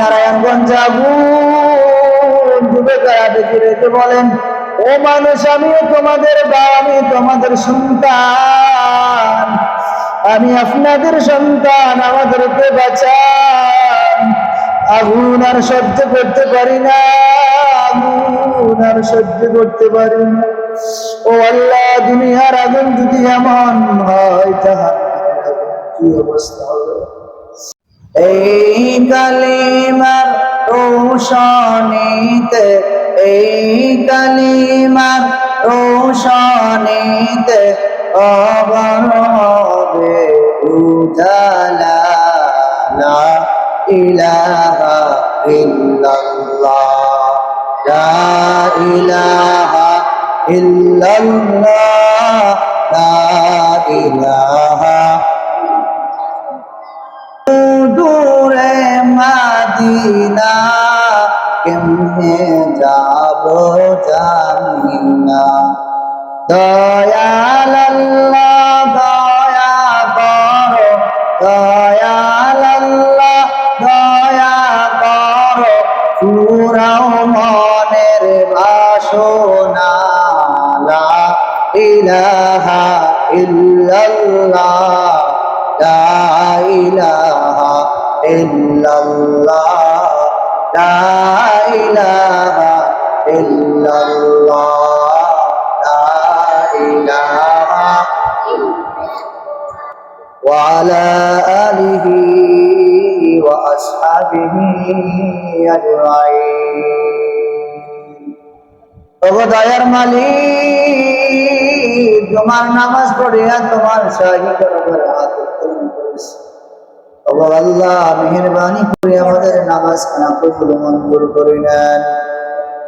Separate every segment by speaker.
Speaker 1: নারায়ণগঞ্জ যুবকেরা বেঁচে রেখে বলেন, ও মানুষ আমিও তোমাদের বা, আমি তোমাদের সন্তান। আমি আপনাদের সন্তান, আমাদেরকে বাঁচান। আগুন আর সহ্য করতে পারি না, আগুন আর সহ্য করতে পারি না। ও আল্লাহ, দুনিয়ার আগুন যদি এমন হয় তাহার কি অবস্থা এই কালিমার রোশনীতে, এই কালিমার রোশনীতে অবর হবে উজালা। লা ইলাহা ইল্লাল্লাহ। লা ইলাহা ইল্লাল্লাহ। দয়াল আল্লাহ দয়া করো দয়াল আল্লাহ দয়া করো। পুরাও মনের বাসনা, লা ইলাহা ইল্লাল্লাহ, লা ইলাহা ইল্লাল্লাহ, লা দয়ার মালিক তোমার নামাজ পড়িয়া তোমার মেহেরবানি করে আমাদের নামাজ খানা কবুল মঞ্জুর করে নেন।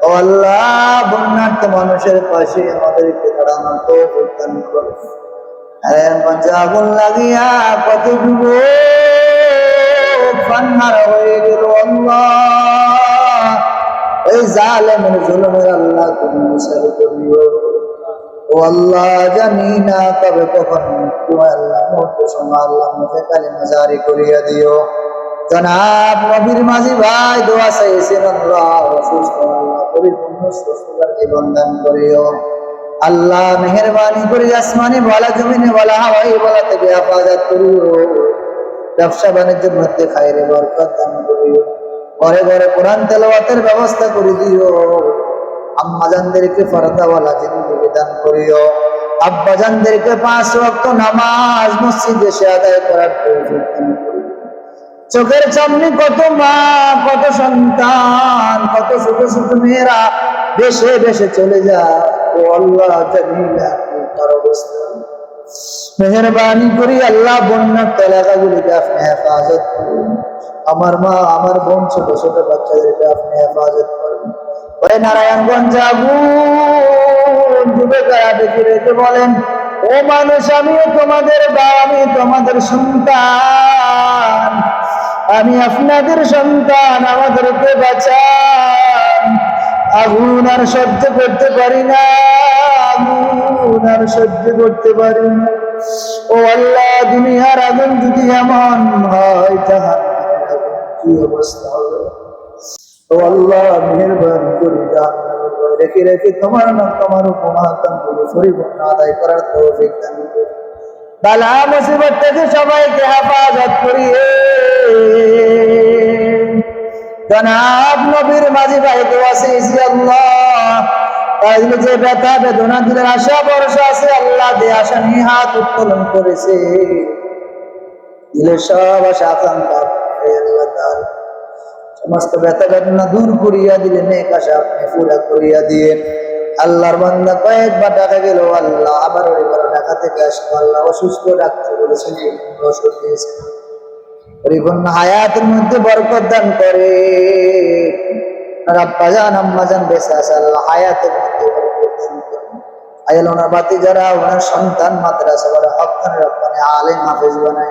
Speaker 1: ও আল্লাহ বন্যার্থ মানুষের পাশে আমাদেরকে দাঁড়ানোর তো দান করো লাগিয়া কত জালেমের জুলুমের আল্লাহ তুমি বিচার করিও। ও আল্লাহ, জানি না কবে কখন হয় আল্লাহ মুহূর্ত সময় আল্লাহ মুখে কালিমা জারি করিয়া দিও। জনাব নবীর মাঝি ভাই দোয়া চাইছেন আল্লাহ, অসুস্থ আল্লাহ, পরিপূর্ণ সুস্থতার জীবন দান করিও। আল্লাহ মেহরবানি করে আসমানি বলা, জমিনে বলা হাওয়াই বলা থেকে হেফাজত করিও। ব্যবসা বাণিজ্যের মধ্যে খাইরে বরকত দান করিও। ঘরে ঘরে কোরআন তেলাওয়াতের ব্যবস্থা করে দিও। আম্মাজানদেরকে ফরদাওয়ালা জিন্দগি দান করিও। আব্বাজানদেরকে পাঁচ ওয়াক্ত নামাজ মসজিদে এসে আদায় করার প্রয়োজন চোখের সামনে কত মা, কত সন্তান, কত ছোট ছোট মেয়েরা বেশে বেশে চলে যায়। ও আল্লাহ তার অবস্থা। মেহরবানি করি আল্লাহ বন্যার এলাকাগুলিকে আপনি হেফাজত করুন। আমার মা, আমার বোন ছোট ছোট বাচ্চাদেরকে আপনি হেফাজত করুন। ওই নারায়ণগঞ্জ যুবকেরা বেঁচে রেখে বলেন, ও মানুষ, আমিও তোমাদের বা আমি তোমাদের সন্তান, আমি আপনাদের সন্তান, আমাদেরকে বাঁচান। আগুন আর সহ্য করতে পারি না, আগুন আর সহ্য করতে পারি না। ও আল্লাহ, দুনিয়ার আগুন যদি এমন হয় তাহার কি অবস্থা হবে ও আল্লাহ মেহরবানি করে রেখে রেখে তোমার নাম, তোমার উপমাতন করে পরিপূর্ণ আদায় করার তৌফিক দান বালা মুসিবত থেকে সবাইকে হেফাজত করিয়ে। জনাব নবীর আল্লাহ। তাইলে যে ব্যথা বেদনা আশা আছে, আল্লাহ দে আশা নিয়ে হাত উত্তোলন করেছে। দিলে সব আশা সমস্ত ব্যথা বেদনা দূর করিয়া দিলে, নেক আশা আপনি পুরা করিয়া দিয়ে আল্লাহর বান্দা কয়েকবার ডাকা গেল, আল্লাহ আবার ওই বার ঢাকা থেকে আসব আল্লাহ অসুস্থ ডাক্তার বলেছেন ওষুধ দিয়েছেন পরিপূর্ণ হায়াতের মধ্যে বরকত দান করে। আর আব্বা আম্মা জান, বেঁচে আছে আল্লাহ, হায়াতের মধ্যে বরকত দান করে। আয়াল ওনার বাতি যারা, ওনার সন্তান, মাদ্রাসা ওরা হকানের রব্বানে আলেম হাফেজ বানায়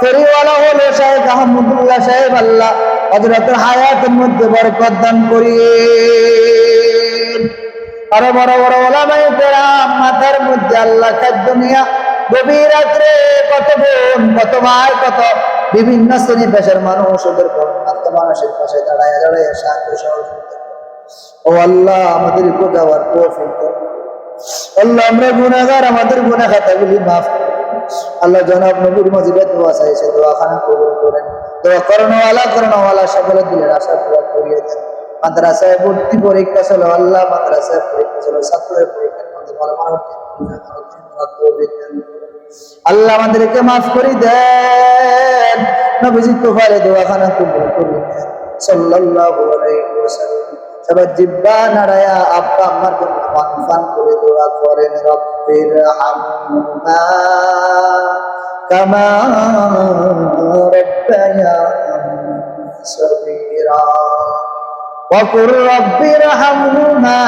Speaker 1: ফেরিওয়ালা হলো শাহেখ আহমদুল্লাহ সাহেব আল্লাহ হজরতের হায়াতের মধ্যে বরকত দান করিয়ে আরও বড় বড় ওলামাই পেরাম মাথার মধ্যে আল্লাহ খাদ্য নিয়া গভীর রাত্রে কত বোন কত ভাই কত বিভিন্ন শ্রেণি পেশার মানুষ ওদের মানুষের পাশে দাঁড়ায় দাঁড়ায় সাহায্য সহযোগিতা ও আল্লাহ, আমাদের উপর। আল্লাহ, আমরা আমাদের গুনাহ খাতাগুলি মাফ করুন। আল্লাহ জনাব নবীর মজিবে দোয়া চাইছে, দোয়াখানা কবুল করেন। দোয়া করণওয়ালা করণওয়ালা সকলে দিলের আশা পুরা করিয়ে দেন। মাদ্রাসায় ভর্তি পরীক্ষা ছিল, আল্লাহ মাদ্রাসায় পরীক্ষা ছিল, ছাত্রের পরীক্ষা আল্লাহ আমাদেরকে মাফ করে দেন। নবীজি তোফারে দোয়াখানা কবুল করে দেন। সাল্লাল্লাহু আলাইহি ওয়াসাল্লাম। সবার জিব্বা নাড়ায়া আব্বা আমার জন্য পান করে দোয়া করেন, রব্বির হামহুমা। كما ربياني صغيرا وقل رب ارحمهما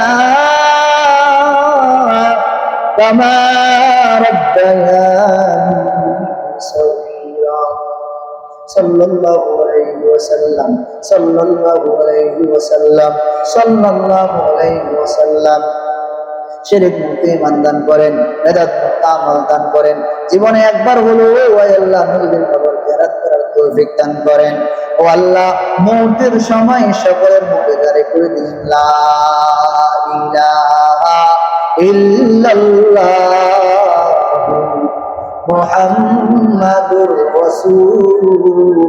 Speaker 1: كما ربياني صغيرا صلى الله عليه وسلم صلى الله عليه وسلم صلى الله عليه وسلم শিরিক মুক্তি ইমান দান করেন বেদাত মুক্ত আমল দান করেন, জীবনে একবার হলো ও আল্লাহ নবীর খবর কেরাত করার তৌফিক দান করেন। ও আল্লাহ, মৌতের সময় সকলের মুখে দাঁড়ে করে দিন লা ইলাহা ইল্লাল্লাহ মুহাম্মাদুর রাসূলুল্লাহ।